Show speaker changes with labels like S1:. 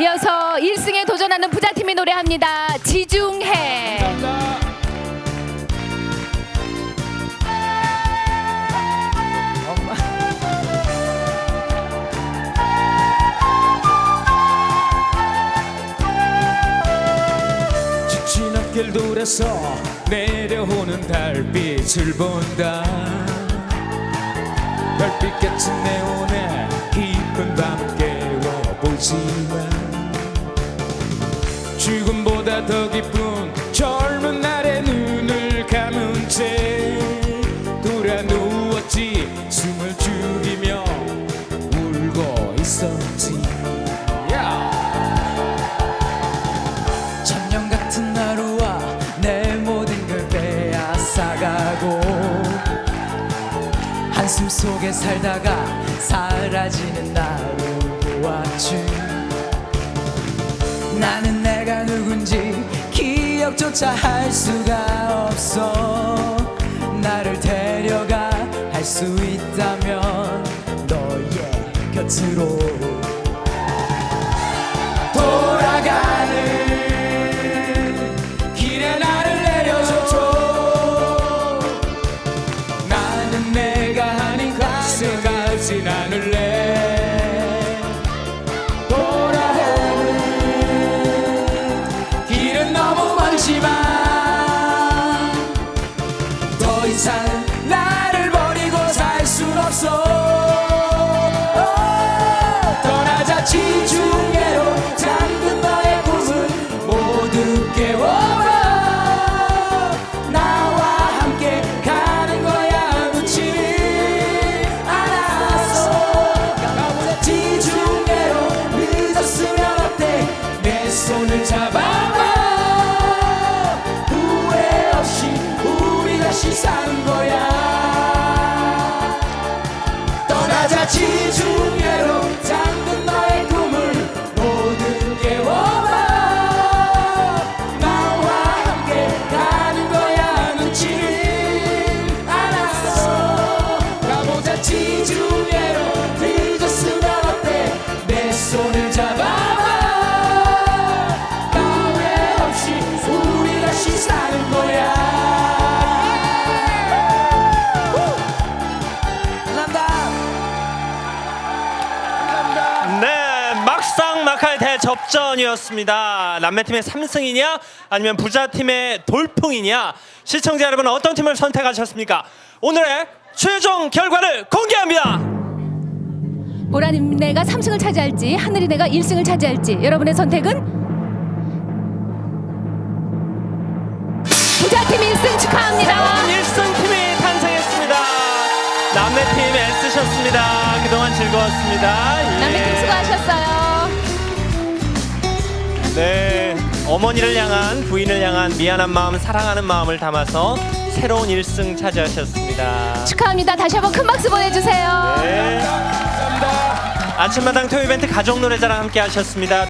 S1: 이어서 1승에 도전하는 부자팀이 노래합니다. 지중해.
S2: 지친 어깨를 돌아서 내려오는 달빛을 본다 별빛 같은 네온 더 깊은 젊은 날의 눈을 감은 채 돌아 누웠지. 숨을 죽이며 울고 있었지. Yeah. 천년 같은 하루와 내 모든 걸 빼앗아가고 한숨 속에 살다가 사라지는 나를 보았지. 나는 내가 누군지 기억조차 할 수가 없어. 나를 데려가 할 수 있다면 너의 곁으로 너무 멀 떠나자 지중해로
S3: 막할 대접전이었습니다. 남매팀의 3승이냐 아니면 부자팀의 돌풍이냐 시청자 여러분 어떤 팀을 선택하셨습니까? 오늘의 최종 결과를 공개합니다.
S1: 보라님네가 3승을 차지할지 하늘이네가 1승을 차지할지 여러분의 선택은 부자팀 1승 축하합니다.
S3: 1승 팀이 탄생했습니다. 남매팀 애쓰셨습니다. 그동안 즐거웠습니다. 예.
S1: 남매팀
S3: 네, 어머니를 향한 부인을 향한 미안한 마음, 사랑하는 마음을 담아서 새로운 1승 차지하셨습니다.
S1: 축하합니다. 다시 한번 큰 박수 보내주세요.
S3: 네. 아침마당 토요 이벤트 가족 노래자랑 함께 하셨습니다.